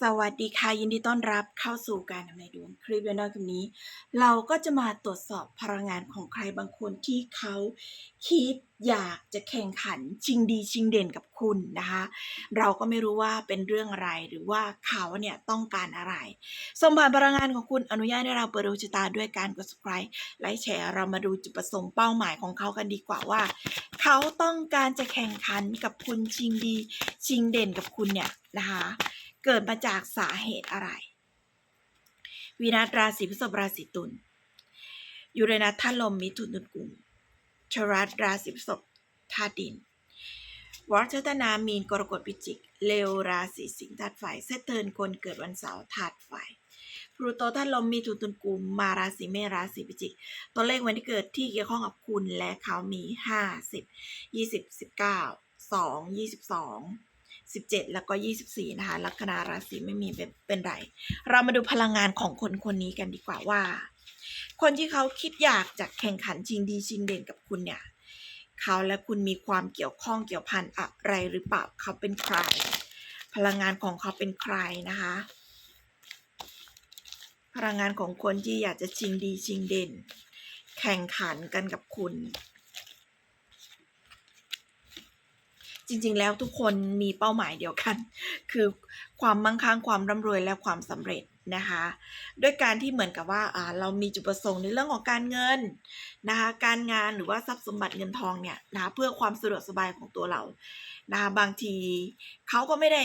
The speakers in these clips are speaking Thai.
สวัสดีค่ะ ยินดีต้อนรับเข้าสู่การทำนายดวงคลิปวิดีโอคลิปนี้ เราก็จะมาตรวจสอบพลังงานของใครบางคนที่เขาคิดอยากจะแข่งขันชิงดีชิงเด่นกับคุณนะคะ เราก็ไม่รู้ว่าเป็นเรื่องอะไรหรือว่าเขาเนี่ยต้องการอะไรสมบัติพลังงานของคุณอนุญาตให้เราเปิดดวงชะตาด้วยการกด subscribe ไลค์แชร์เรามาดูจุดประสงค์เป้าหมายของเขากันดีกว่าว่า เขาต้องการจะแข่งขันกับคุณชิงดีชิงเด่นกับคุณเนี่ยนะคะ เกิดมาจากสาเหตุอะไร วีนัสราศีพฤษภราศีตุลยูเรนัสธาลมมิถุนตุลกุมชรัสราศีพฤษภธาดินวัฒนนามีนกรกฎพิจิก เลวราศีสิงห์ธาตุไฟเซตเทิร์นคนเกิดวันเสาร์ธาตุไฟพลูโตธาตุลมมีถุนตุลกุมมาราศีเมษราศีพิจิก ตัวเลขวันที่เกิดที่เกี่ยวข้องกับคุณและเขามี 50 20 19 2 22 17 แล้วก็ 24 นะคะ ลัคนาราศีไม่มีเป็นเป็นไร เรามาดูพลังงานของคนคนนี้กันดีกว่าว่า คนที่เขาคิดอยากจะแข่งขันชิงดีชิงเด่นกับคุณเนี่ยเขาและคุณมีความเกี่ยวข้องเกี่ยวพันอะไรหรือเปล่าเขาเป็นใคร พลังงานของเขาเป็นใครนะคะ พลังงานของคนที่อยากจะชิงดีชิงเด่น แข่งขันกันกับคุณ จริง ๆ แล้วทุกคนมีเป้าหมายเดียวกัน คือความมั่งคั่งความร่ำรวยและความสำเร็จนะคะด้วยการที่เหมือนกับว่าเรามีจุดประสงค์ในเรื่องของการเงินนะคะการงานหรือว่าทรัพย์สมบัติเงินทองเนี่ยนะะเพื่อความสะดวกสบายของตัวเรานะคะบางทีเขาก็ไม่ได้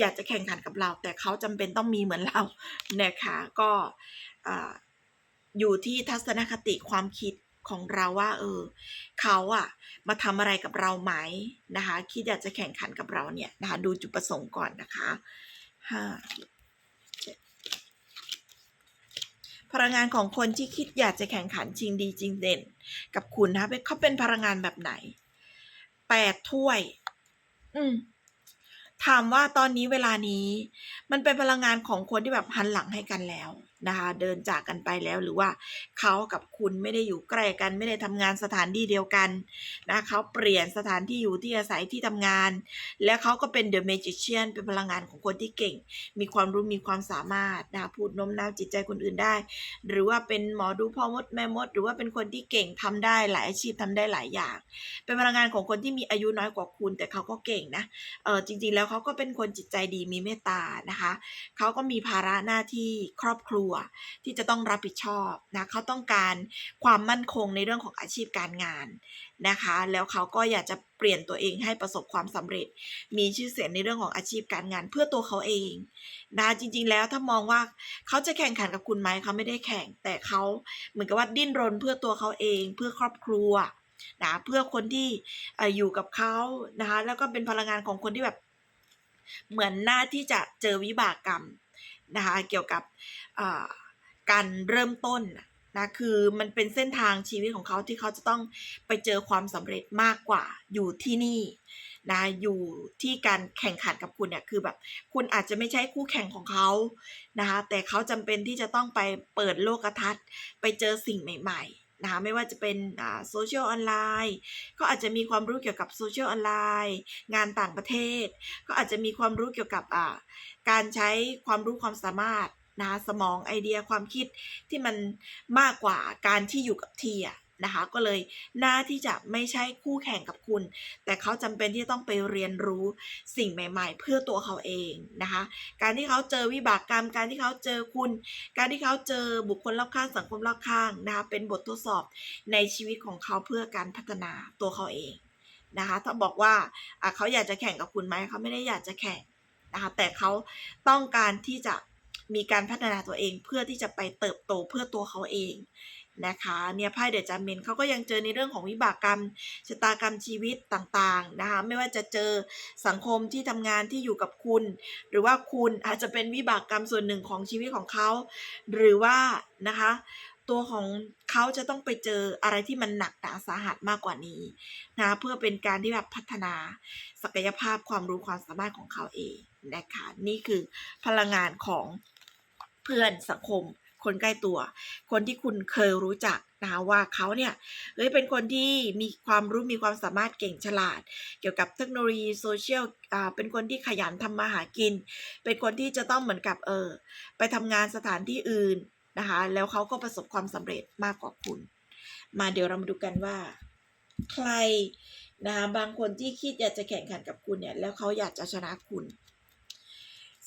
อยากจะแข่งขันกับเรา แต่เขาจำเป็นต้องมีเหมือนเรานะคะก็อ่าอยู่ที่ทัศนคติความคิด ของเราว่า เออเขาอะมาทำอะไรกับเราไหมนะคะคิดอยากจะแข่งขันกับเราเนี่ยนะคะดูจุดประสงค์ก่อนนะคะห้าพลังงานของคนที่คิดอยากจะแข่งขันชิงดีจริงเด่น กับคุณนะเป็นเขาเป็นพลังงานแบบไหนแปดถ้วย อืมถามว่าตอนนี้เวลานี้ มันเป็นพลังงานของคนที่แบบหันหลังให้กันแล้ว นะคะเดินจากกันไปแล้วหรือว่าเขากับคุณไม่ได้อยู่ใกล้กัน ไม่ได้ทำงานสถานที่เดียวกันนะเขาเปลี่ยนสถานที่อยู่ที่อาศัยที่ทำงาน แล้วเขาก็เป็นเดอะเมจิเชียนเป็นพลังงานของคนที่เก่ง มีความรู้มีความสามารถนะพูดโน้มน้าวจิตใจคนอื่นได้ หรือว่าเป็นหมอดูพ่อมดแม่มด หรือว่าเป็นคนที่เก่งทำได้หลายอาชีพทำได้หลายอย่าง เป็นพลังงานของคนที่มีอายุน้อยกว่าคุณ แต่เขาก็เก่งนะเออจริง ๆ แล้วเขาก็เป็นคนจิตใจดีมีเมตตานะคะเขาก็มีภาระหน้าที่ครอบครัวที่จะต้องรับผิดชอบนะเขาต้องการความมั่นคงในเรื่องของอาชีพการงานนะคะ แล้วเขาก็อยากจะเปลี่ยนตัวเองให้ประสบความสำเร็จ มีชื่อเสียงในเรื่องของอาชีพการงานเพื่อตัวเขาเองนะจริง ๆ แล้วถ้ามองว่าเขาจะแข่งขันกับคุณไหมเขาไม่ได้แข่ง แต่เขาเหมือนกับว่าดิ้นรนเพื่อตัวเขาเอง เพื่อครอบครัวนะเพื่อคนที่อยู่กับเขานะคะแล้วก็เป็นพลังงานของคนที่แบบเหมือนหน้าที่จะเจอวิบากกรรม นะคะเกี่ยวกับการเริ่มต้นนะคือมันเป็นเส้นทางชีวิตของเขาที่เขาจะต้องไปเจอความสำเร็จมากกว่าอยู่ที่นี่นะอยู่ที่การแข่งขันกับคุณเนี่ยคือแบบคุณอาจจะไม่ใช่คู่แข่งของเขานะคะแต่เขาจำเป็นที่จะต้องไปเปิดโลกทัศน์ไปเจอสิ่งใหม่ๆนะคะไม่ว่าจะเป็นโซเชียลออนไลน์ก็อาจจะมีความรู้เกี่ยวกับโซเชียลออนไลน์งานต่างประเทศ ก็อาจจะมีความรู้เกี่ยวกับอ่า การใช้ความรู้ความสามารถนะคะสมองไอเดียความคิดที่มันมากกว่าการที่อยู่กับที่อะนะคะก็เลยหน่าที่จะไม่ใช่คู่แข่งกับคุณ แต่เขาจำเป็นที่จะต้องไปเรียนรู้สิ่งใหม่ ๆ เพื่อตัวเขาเองนะคะ การที่เขาเจอวิบากกรรม การที่เขาเจอคุณ การที่เขาเจอบุคคลรอบข้างสังคมรอบข้างนะคะเป็นบททดสอบในชีวิตของเขาเพื่อการพัฒนาตัวเขาเองนะคะถ้าบอกว่าเขาอยากจะแข่งกับคุณไหมเขาไม่ได้อยากจะแข่ง นะคะแต่เขาต้องการที่จะมีการพัฒนาตัวเองเพื่อที่จะไปเติบโตเพื่อตัวเขาเองนะคะเนี่ยไพ่เดอะจัมเมนเขาก็ยังเจอในเรื่องของวิบากกรรมชะตากรรมชีวิตต่างๆนะคะไม่ว่าจะเจอสังคมที่ทำงานที่อยู่กับคุณ หรือว่าคุณอาจจะเป็นวิบากกรรมส่วนหนึ่งของชีวิตของเขา หรือว่านะคะตัวของเขาจะต้องไปเจออะไรที่มันหนักหนาสาหัสมากกว่านี้นะเพื่อเป็นการที่แบบพัฒนาศักยภาพความรู้ความสามารถของเขาเอง นะคะนี่คือพลังงานของเพื่อนสังคม คนใกล้ตัว คนที่คุณเคยรู้จักนะคะว่าเขาเนี่ยเฮ้ยเป็นคนที่มีความรู้มีความสามารถเก่งฉลาด เกี่ยวกับเทคโนโลยีโซเชียลอ่าเป็นคนที่ขยันทำมาหากิน เป็นคนที่จะต้องเหมือนกับเออไปทำงานสถานที่อื่นนะคะแล้วเขาก็ประสบความสำเร็จมากกว่าคุณ มาเดี๋ยวเรามาดูกันว่า ใครนะคะบางคนที่คิดอยากจะแข่งขันกับคุณเนี่ยแล้วเขาอยากจะชนะคุณ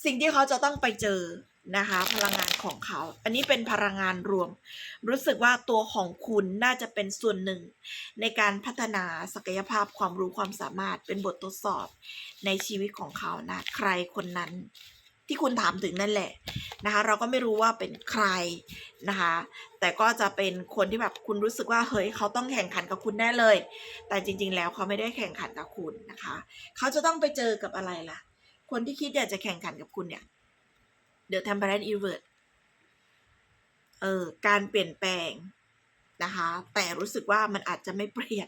สิ่งที่เขาจะต้องไปเจอนะคะ พลังงานของเขา อันนี้เป็นพลังงานรวม รู้สึกว่าตัวของคุณน่าจะเป็นส่วนหนึ่ง ในการพัฒนาศักยภาพความรู้ความสามารถเป็นบททดสอบในชีวิตของเขานะ ใครคนนั้นที่คุณถามถึงนั่นแหละนะคะ เราก็ไม่รู้ว่าเป็นใครนะคะ แต่ก็จะเป็นคนที่แบบคุณรู้สึกว่าเฮ้ยเขาต้องแข่งขันกับคุณแน่เลย แต่จริง ๆ แล้วเขาไม่ได้แข่งขันกับคุณนะคะ เขาจะต้องไปเจอกับอะไรล่ะ คนที่คิดอยากจะแข่งขันกับคุณเนี่ย The Temperance Invert เออการเปลี่ยนแปลงนะคะ แต่รู้สึกว่ามันอาจจะไม่เปลี่ยน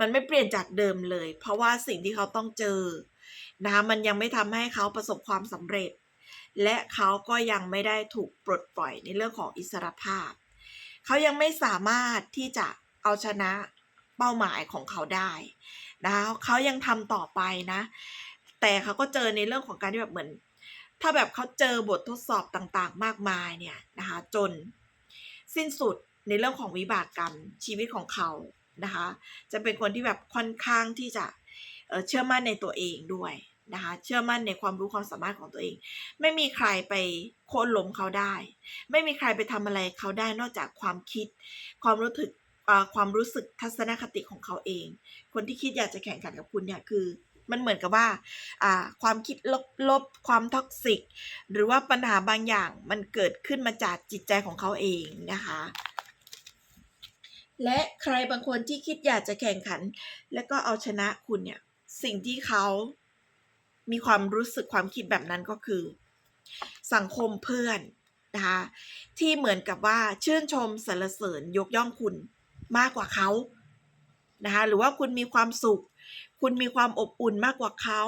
มันไม่เปลี่ยนจากเดิมเลย เพราะว่าสิ่งที่เขาต้องเจอนะคะมันยังไม่ทำให้เขาประสบความสำเร็จ และเขาก็ยังไม่ได้ถูกปลดปล่อยในเรื่องของอิสรภาพ เขายังไม่สามารถที่จะเอาชนะเป้าหมายของเขาได้นะคะเขายังทำต่อไปนะ แต่เขาก็เจอในเรื่องของการที่แบบเหมือน ถ้าแบบเขาเจอบททดสอบต่างๆ มากมายเนี่ยนะคะ จนสิ้นสุดในเรื่องของวิบากกรรมชีวิตของเขานะคะ จะเป็นคนที่แบบค่อนข้างที่จะเชื่อมั่นในตัวเองด้วยนะคะเชื่อมั่นในความรู้ความสามารถของตัวเอง ไม่มีใครไปโค่นล้มเขาได้ ไม่มีใครไปทำอะไรเขาได้นอกจากความคิด ความรู้สึกความรู้สึกทัศนคติของเขาเอง คนที่คิดอยากจะแข่งขันกับคุณเนี่ยคือ มันเหมือนกับว่าอ่าความคิดลบลบความท็อกซิก หรือว่าปัญหาบางอย่างมันเกิดขึ้นมาจากจิตใจของเขาเองนะคะ และใครบางคนที่คิดอยากจะแข่งขัน แล้วก็เอาชนะคุณเนี่ย สิ่งที่เขามีความรู้สึกความคิดแบบนั้นก็คือ สังคมเพื่อนนะคะที่เหมือนกับว่าชื่นชมสรรเสริญยกย่องคุณมากกว่าเขานะคะหรือว่าคุณมีความสุข คุณมีความอบอุ่นมากกว่าเขา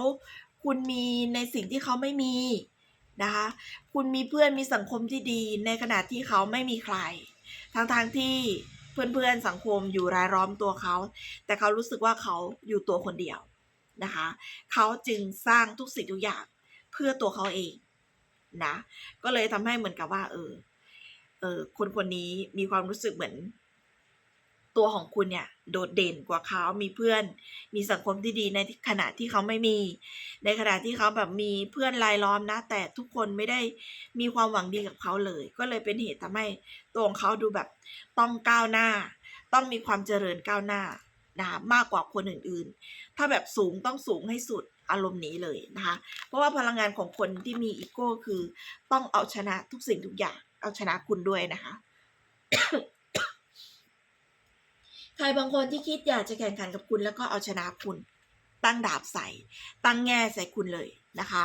คุณมีในสิ่งที่เขาไม่มีนะคะ คุณมีเพื่อนมีสังคมที่ดีในขณะที่เขาไม่มีใคร ทั้งทางที่เพื่อนๆสังคมอยู่รายล้อมตัวเขา แต่เขารู้สึกว่าเขาอยู่ตัวคนเดียวนะคะ เขาจึงสร้างทุกสิ่งทุกอย่างเพื่อตัวเขาเองนะ ก็เลยทำให้เหมือนกับว่า เออ เออคนคนนี้มีความรู้สึกเหมือน ตัวของคุณเนี่ยโดดเด่นกว่าเขามีเพื่อน มีสังคมที่ดีในขณะที่เขาไม่มี ในขณะที่เขาแบบมีเพื่อนรายล้อมนะ แต่ทุกคนไม่ได้มีความหวังดีกับเขาเลย ก็เลยเป็นเหตุทำให้ตัวของเขาดูแบบต้องก้าวหน้า ต้องมีความเจริญก้าวหน้านะคะมากกว่าคนอื่นๆ ถ้าแบบสูงต้องสูงให้สุดอารมณ์นี้เลยนะคะ เพราะว่าพลังงานของคนที่มีอีโก้คือ ต้องเอาชนะทุกสิ่งทุกอย่าง เอาชนะคุณด้วยนะคะ ใครบางคนที่คิดอยากจะแข่งขันกับคุณแล้วก็เอาชนะคุณ ตั้งดาบใส่ ตั้งแง่ใส่คุณเลยนะคะ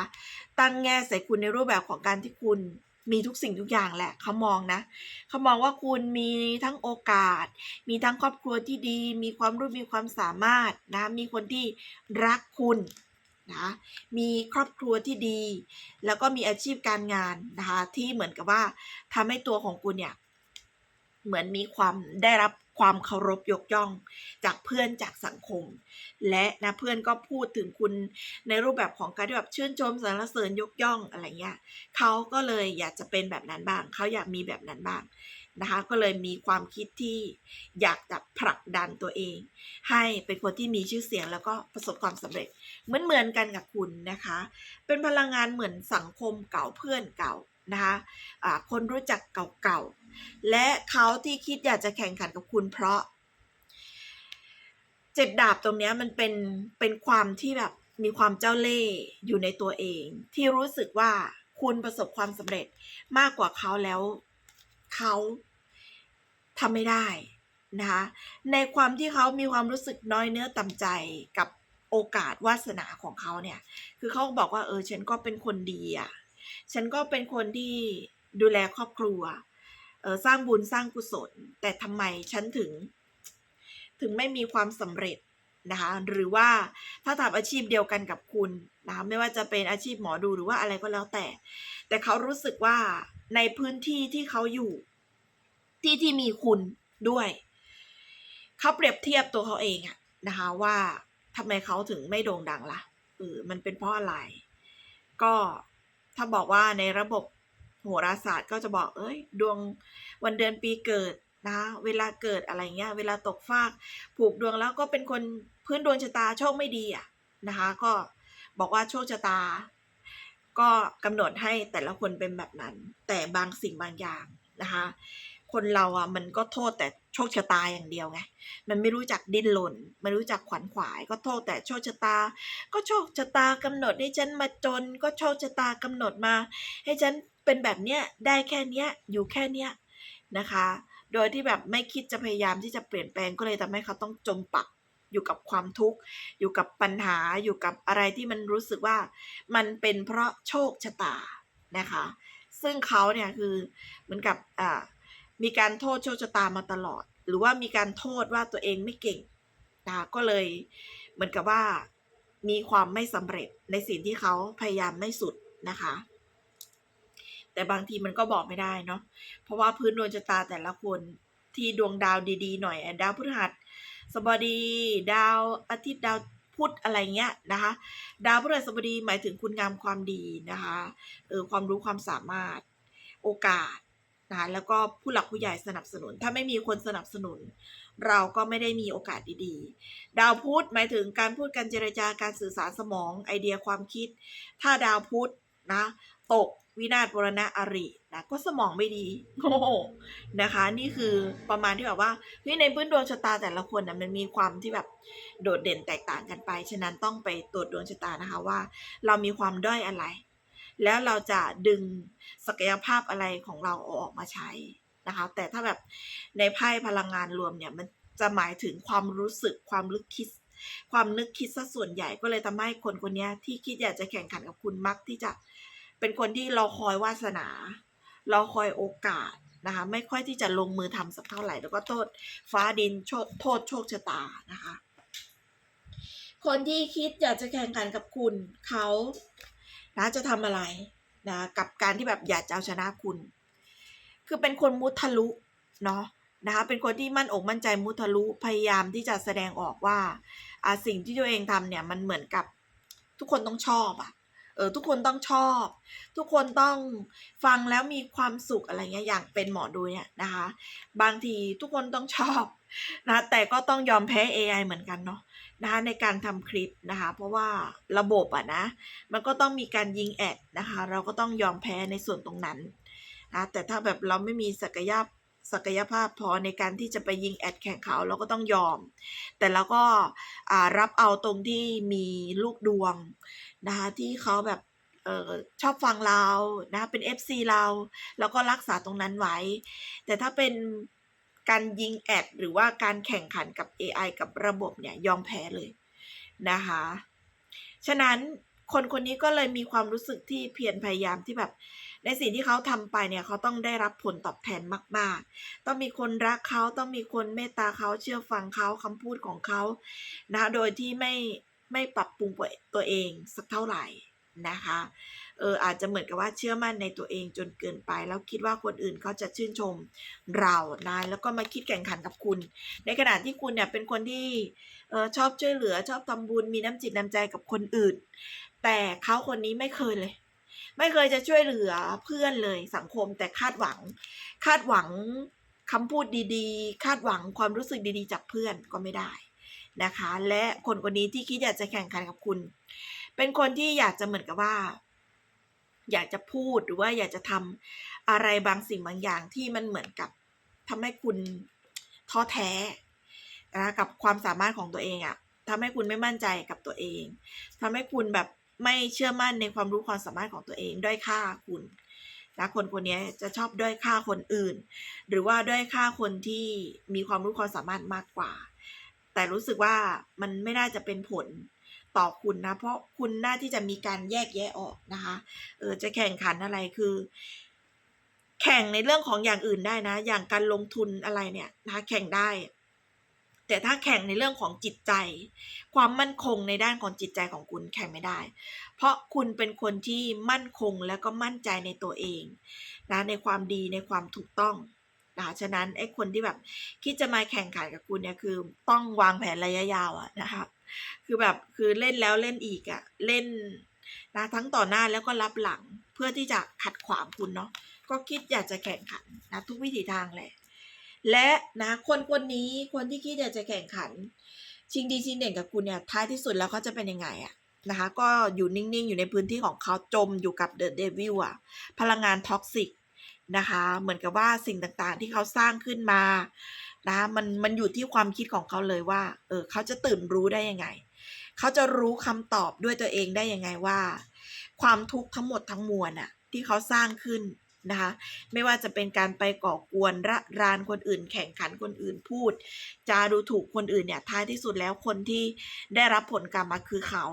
ตั้งแง่ใส่คุณในรูปแบบของการที่คุณมีทุกสิ่งทุกอย่างแหละเขามองนะเขามองว่าคุณมีทั้งโอกาส มีทั้งครอบครัวที่ดี มีความรู้มีความสามารถนะมีคนที่รักคุณนะมีครอบครัวที่ดี แล้วก็มีอาชีพการงานนะคะที่เหมือนกับว่าทำให้ตัวของคุณเนี่ยเหมือนมีความได้รับ ความเคารพยกย่อง จากเพื่อนจากสังคม และนะเพื่อนก็พูดถึงคุณในรูปแบบของการที่แบบชื่นชมสรรเสริญยกย่องอะไรเงี้ยเขาก็เลยอยากจะเป็นแบบนั้นบ้างเขาอยากมีแบบนั้นบ้างนะคะก็เลยมีความคิดที่อยากจะผลักดันตัวเอง ให้เป็นคนที่มีชื่อเสียงแล้วก็ประสบความสำเร็จเหมือนเหมือนกันกับคุณนะคะ เป็นพลังงานเหมือนสังคมเก่าเพื่อนเก่า นะคะะคนรู้จักเก่าๆ และเขาที่คิดอยากจะแข่งขันกับคุณเพราะเจ็ดดาบตรงนี้มันเป็นเป็นความที่แบบมีความเจ้าเล่ห์อยู่ในตัวเอง ที่รู้สึกว่าคุณประสบความสำเร็จมากกว่าเขาแล้วเขาทำไม่ได้นะคะในความที่เขามีความรู้สึกน้อยเนื้อต่ำใจกับโอกาสวาสนาของเขาเนี่ย คือเขาบอกว่าเออฉันก็เป็นคนดีอะ ฉันก็เป็นคนที่ดูแลครอบครัวสร้างบุญสร้างกุศล แต่ทำไมฉันถึง ถึงไม่มีความสำเร็จนะคะหรือว่าถ้าทำอาชีพเดียวกันกับคุณนะคะไม่ว่าจะเป็นอาชีพหมอดูหรือว่าอะไรก็แล้วแต่ แต่เขารู้สึกว่าในพื้นที่ที่เขาอยู่ ที่ที่มีคุณด้วย เขาเปรียบเทียบตัวเขาเองอะนะคะว่าทำไมเขาถึงไม่โด่งดังล่ะเออมันเป็นเพราะอะไร ก็ ถ้าบอกว่าในระบบโหราศาสตร์ก็จะบอกเอ้ย ดวงวันเดือนปีเกิดนะเวลาเกิดอะไรเงี้ย เวลาตกฟาก ผูกดวงแล้วก็เป็นคนพื้นดวงชะตาโชคไม่ดีอะนะคะ ก็บอกว่าโชคชะตา ก็กำหนดให้แต่ละคนเป็นแบบนั้น แต่บางสิ่งบางอย่างนะคะ คนเราอะมันก็โทษแต่โชคชะตาอย่างเดียวไง มันไม่รู้จักดิ้นรนไม่รู้จักขวัญขวาย ก็โทษแต่โชคชะตา ก็โชคชะตากำหนดให้ฉันมาจน ก็โชคชะตากำหนดมา ให้ฉันเป็นแบบเนี้ยได้แค่เนี้ยอยู่แค่เนี้ยนะคะ โดยที่แบบไม่คิดจะพยายามที่จะเปลี่ยนแปลงก็เลยทำให้เขาต้องจมปักอยู่กับความทุกข์ อยู่กับปัญหาอยู่กับอะไรที่มันรู้สึกว่า มันเป็นเพราะโชคชะตานะคะ ซึ่งเขาเนี่ยคือเหมือนกับอ่า มีการโทษโชคชะตามาตลอด หรือว่ามีการโทษว่าตัวเองไม่เก่งนะก็เลยเหมือนกับว่ามีความไม่สำเร็จในสิ่งที่เขาพยายามไม่สุดนะคะ แต่บางทีมันก็บอกไม่ได้เนาะเพราะว่าพื้นดวงชะตาแต่ละคนที่ดวงดาวดีๆหน่อยดาวพฤหัสสบดีดาวอาทิตย์ดาวพุธอะไรเงี้ยนะคะ ดาวพฤหัสบดีหมายถึงคุณงามความดีนะคะเออความรู้ความสามารถโอกาส นะคะแล้วก็ผู้หลักผู้ใหญ่สนับสนุน ถ้าไม่มีคนสนับสนุน เราก็ไม่ได้มีโอกาสดีๆ ดาวพุธหมายถึงการพูดการเจรจาการสื่อสารสมองไอเดียความคิด ถ้าดาวพุธนะตกวินาศบรณะอรินะก็สมองไม่ดีโง่นะคะ นี่คือประมาณที่แบบว่าเฮ้ยในพื้นดวงชะตาแต่ละคนนะมันมีความที่แบบโดดเด่นแตกต่างกันไป ฉะนั้นต้องไปตรวจดวงชะตานะคะว่า เรามีความด้อยอะไร แล้วเราจะดึงศักยภาพอะไรของเราเออกมาใช้นะคะ แต่ถ้าแบบในไพ่พลังงานรวมเนี่ยมันจะหมายถึงความรู้สึกความลึกคิด ความนึกคิดซะส่วนใหญ่ก็เลยทำให้คนคนนี้ที่คิดอยากจะแข่งขันกับคุณมักที่จะเป็นคนที่รอคอยวาสนา รอคอยโอกาสนะคะ ไม่ค่อยที่จะลงมือทำสักเท่าไหร่ แล้วก็โทษฟ้าดินโโทษโชคชะตานะคะ คนที่คิดอยากจะแข่งขันกับคุณเขา นะจะทำอะไรนะกับการที่แบบอยากจะเอาชนะคุณ คือเป็นคนมุทะลุเนาะนะคะเป็นคนที่มั่นอกมั่นใจมุทะลุพยายามที่จะแสดงออกว่าอ่าสิ่งที่ตัวเองทำเนี่ยมันเหมือนกับทุกคนต้องชอบอะเออทุกคนต้องชอบ ทุกคนต้องฟังแล้วมีความสุขอะไรเงี้ยอย่างเป็นหมอดูเนี่ยนะคะ บางทีทุกคนต้องชอบ นะแต่ก็ต้องยอมแพ้ AI เหมือนกันเนาะนะคะในการทำคลิปนะคะ เพราะว่าระบบอะนะ มันก็ต้องมีการยิงแอดนะคะ เราก็ต้องยอมแพ้ในส่วนตรงนั้นนะแต่ถ้าแบบเราไม่มีศักยภาพศักยภาพพอในการที่จะไปยิงแอดแข่งเขาเราก็ต้องยอม แต่เราก็รับเอาตรงที่มีลูกดวงนะคะที่เขาแบบออชอบฟังเรานะเป็น FC เรา แล้วก็รักษาตรงนั้นไว้ แต่ถ้าเป็น การยิงแอดหรือว่าการแข่งขันกับ AI กับระบบเนี่ยยอมแพ้เลยนะคะ ฉะนั้นคนคนนี้ก็เลยมีความรู้สึกที่เพียรพยายามที่แบบ ในสิ่งที่เขาทำไปเนี่ยเขาต้องได้รับผลตอบแทนมาก ๆ ต้องมีคนรักเขาต้องมีคนเมตตาเขาเชื่อฟังเขาคำพูดของเขานะโดยที่ไม่ไม่ปรับปรุงตัวเองสักเท่าไหร่นะคะ เอออาจจะเหมือนกับว่าเชื่อมั่นในตัวเองจนเกินไป แล้วคิดว่าคนอื่นเขาจะชื่นชมเรานะแล้วก็มาคิดแข่งขันกับคุณ ในขณะที่คุณเนี่ยเป็นคนที่เออชอบช่วยเหลือชอบทำบุญมีน้ำจิตน้ำใจกับคนอื่น แต่เขาคนนี้ไม่เคยเลยไม่เคยจะช่วยเหลือเพื่อนเลยสังคมแต่คาดหวัง คาดหวังคำพูดดีๆ คาดหวังความรู้สึกดีๆ จากเพื่อนก็ไม่ได้นะคะ และคนคนนี้ที่คิดอยากจะแข่งขันกับคุณ เป็นคนที่อยากจะเหมือนกับว่า อยากจะพูดหรือว่าอยากจะทำอะไรบางสิ่งบางอย่างที่มันเหมือนกับทำให้คุณท้อแท้นะกับความสามารถของตัวเองอะทำให้คุณไม่มั่นใจกับตัวเองทำให้คุณแบบไม่เชื่อมั่นในความรู้ความสามารถของตัวเอง ด้อยค่าคุณนะคนคนนี้จะชอบด้อยค่าคนอื่น หรือว่าด้อยค่าคนที่มีความรู้ความสามารถมากกว่า แต่รู้สึกว่ามันไม่น่าจะเป็นผล ต่อคุณนะ เพราะคุณน่าที่จะมีการแยกแยะออกนะคะ เออจะแข่งขันอะไรคือ แข่งในเรื่องของอย่างอื่นได้นะ อย่างการลงทุนอะไรเนี่ยนะคะแข่งได้ แต่ถ้าแข่งในเรื่องของจิตใจ ความมั่นคงในด้านของจิตใจของคุณแข่งไม่ได้ เพราะคุณเป็นคนที่มั่นคงแล้วก็มั่นใจในตัวเองนะในความดีในความถูกต้องนะฉะนั้นไอ้คนที่แบบคิดจะมาแข่งขันกับคุณเนี่ยคือต้องวางแผนระยะยาวอะนะคะ คือแบบคือเล่นแล้วเล่นอีกอะเล่นนะทั้งต่อหน้าแล้วก็รับหลังเพื่อที่จะขัดขวางคุณเนาะก็คิดอยากจะแข่งขันนะทุกวิถีทางแหละและนะคนคนนี้คนที่คิดอยากจะแข่งขัน ชิงดีชิงเด่นกับคุณเนี่ยท้ายที่สุดแล้วเขาจะเป็นยังไงอะนะคะก็อยู่นิ่งๆ อยู่ในพื้นที่ของเขาจมอยู่กับเดอะเดวิลอะพลังงานท็อกซิกนะคะเหมือนกับว่าสิ่งต่างๆที่เขาสร้างขึ้นมา นะมันมันอยู่ที่ความคิดของเขาเลยว่า เออเขาจะตื่นรู้ได้ยังไง เขาจะรู้คำตอบด้วยตัวเองได้ยังไงว่า ความทุกข์ทั้งหมดทั้งมวลอะที่เขาสร้างขึ้นนะคะไม่ว่าจะเป็นการไปก่อกวนระรานคนอื่น แข่งขันคนอื่นพูด จาดูถูกคนอื่นเนี่ยท้ายที่สุดแล้วคนที่ได้รับผลกรรมมาคือเขา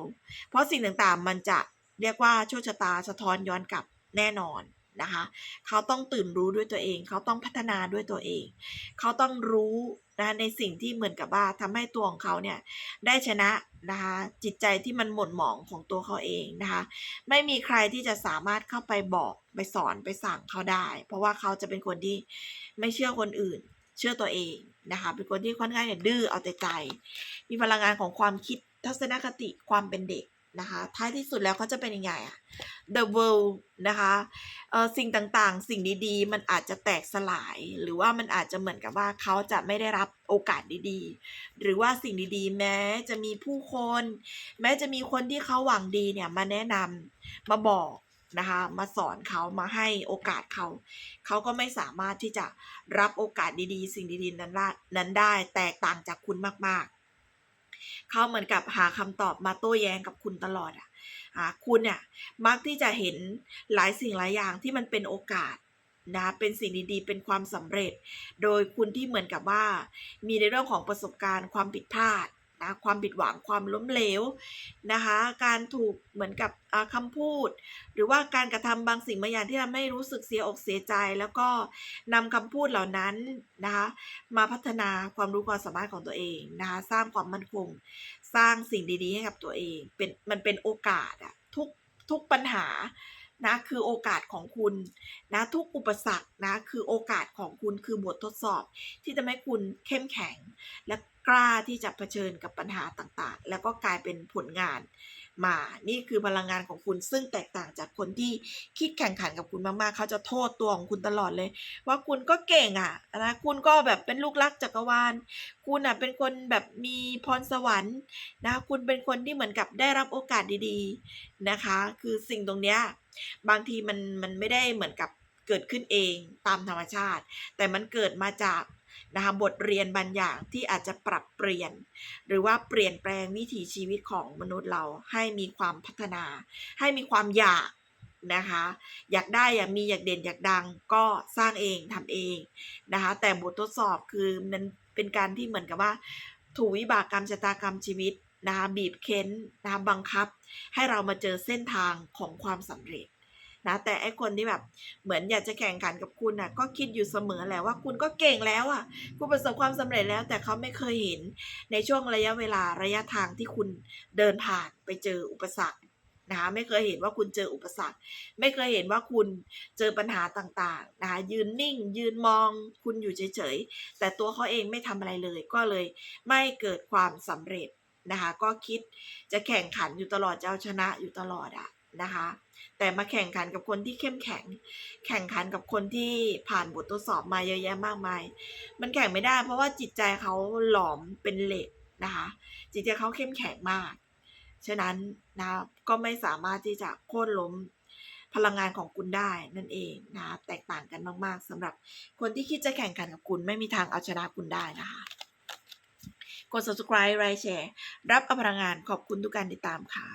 เพราะสิ่งต่างๆมันจะเรียกว่าโชคชะตาสะท้อนย้อนกลับแน่นอน นะคะ เขาต้องตื่นรู้ด้วยตัวเอง เขาต้องพัฒนาด้วยตัวเอง เขาต้องรู้นะในสิ่งที่เหมือนกับว่าทำให้ตัวของเขาเนี่ยได้ชนะนะคะจิตใจที่มันหม่นหมองของตัวเขาเองนะคะ ไม่มีใครที่จะสามารถเข้าไปบอกไปสอนไปสั่งเขาได้ เพราะว่าเขาจะเป็นคนที่ไม่เชื่อคนอื่น เชื่อตัวเองนะคะ เป็นคนที่ค่อนข้างจะดื้อเอาแต่ใจ มีพลังงานของความคิดทัศนคติความเป็นเด็ก นะคะ ท้ายที่สุดแล้วเขาจะเป็นยังไงอะ The world นะคะเออสิ่งต่างๆ สิ่งดีๆ มันอาจจะแตกสลาย หรือว่ามันอาจจะเหมือนกับว่าเขาจะไม่ได้รับโอกาสดีๆ หรือว่าสิ่งดีๆ แม้จะมีผู้คน แม้จะมีคนที่เขาหวังดีเนี่ยมาแนะนำมาบอกนะคะมาสอนเขามาให้โอกาสเขา เขาก็ไม่สามารถที่จะรับโอกาสดีๆ สิ่งดีๆนั้นได้นั้นได้แตกต่างจากคุณมาก เขาเหมือนกับหาคำตอบมาโต้แย้งกับคุณตลอดอะคุณเนี่ยมักที่จะเห็นหลายสิ่งหลายอย่างที่มันเป็นโอกาสนะเป็นสิ่งดีๆ เป็นความสำเร็จ โดยคุณที่เหมือนกับว่า มีในเรื่องของประสบการณ์ความผิดพลาด นะความผิดหวังความล้มเหลวนะคะการถูกเหมือนกับอ่าคำพูด หรือว่าการกระทำบางสิ่งบางอย่างที่ทำให้รู้สึกเสียอกเสียใจ แล้วก็นำคำพูดเหล่านั้นนะคะมาพัฒนาความรู้ความสามารถของตัวเองนะคะสร้างความมั่นคง สร้างสิ่งดีๆ ให้กับตัวเองเป็นมันเป็นโอกาสอะทุกทุกปัญหานะคือโอกาสของคุณนะทุกอุปสรรคนะคือโอกาสของคุณคือบททดสอบ ที่จะให้คุณเข้มแข็ง และ กล้าที่จะเผชิญกับปัญหาต่างๆ แล้วก็กลายเป็นผลงานมา นี่คือพลังงานของคุณซึ่งแตกต่างจากคนที่คิดแข่งขันกับคุณมากๆ เขาจะโทษตัวของคุณตลอดเลย ว่าคุณก็เก่งอะนะคุณก็แบบเป็นลูกรักจักรวาล คุณอะเป็นคนแบบมีพรสวรรค์นะคะคุณเป็นคนที่เหมือนกับได้รับโอกาสดีๆนะคะ คือสิ่งตรงเนี้ยบางทีมันมันไม่ได้เหมือนกับเกิดขึ้นเองตามธรรมชาติ แต่มันเกิดมาจาก นะคะบทเรียนบางอย่างที่อาจจะปรับเปลี่ยน หรือว่าเปลี่ยนแปลงวิถีชีวิตของมนุษย์เราให้มีความพัฒนา ให้มีความอยากนะคะ อยากได้อยากมีอยากเด่นอยากดังก็สร้างเองทำเองนะคะ แต่บททดสอบคือมันเป็นการที่เหมือนกับว่า ถูกวิบากกรรมชะตากรรมชีวิตนะคะบีบเค้นนะคะบังคับ ให้เรามาเจอเส้นทางของความสำเร็จ นะแต่ไอคนที่แบบเหมือนอยากจะแข่งขันกับคุณน่ะก็คิดอยู่เสมอแหละว่าคุณก็เก่งแล้วอะ คุณประสบความสำเร็จแล้ว แต่เขาไม่เคยเห็นในช่วงระยะเวลาระยะทางที่คุณเดินผ่านไปเจออุปสรรคนะคะไม่เคยเห็นว่าคุณเจออุปสรรค ไม่เคยเห็นว่าคุณเจอปัญหาต่างๆนะคะยืนนิ่ง ยืนมอง คุณอยู่เฉยๆ แต่ตัวเขาเองไม่ทำอะไรเลย ก็เลยไม่เกิดความสำเร็จนะคะ ก็คิดจะแข่งขันอยู่ตลอดจะเอาชนะอยู่ตลอดอะนะคะ แต่มาแข่งขันกับคนที่เข้มแข็ง แข่งขันกับคนที่ผ่านบททดสอบมาเยอะแยะมากมาย มันแข่งไม่ได้ เพราะว่าจิตใจเขาหลอมเป็นเหล็กนะคะ จิตใจเขาเข้มแข็งมาก ฉะนั้นนะก็ไม่สามารถที่จะโค่นล้มพลังงานของคุณได้นั่นเองนะแตกต่างกันมาก ๆสำหรับคนที่คิดจะแข่งขันกับคุณไม่มีทางเอาชนะคุณได้นะคะ กด subscribe ไลค์แชร์ รับอพลังงานขอบคุณทุกการติดตามค่ะ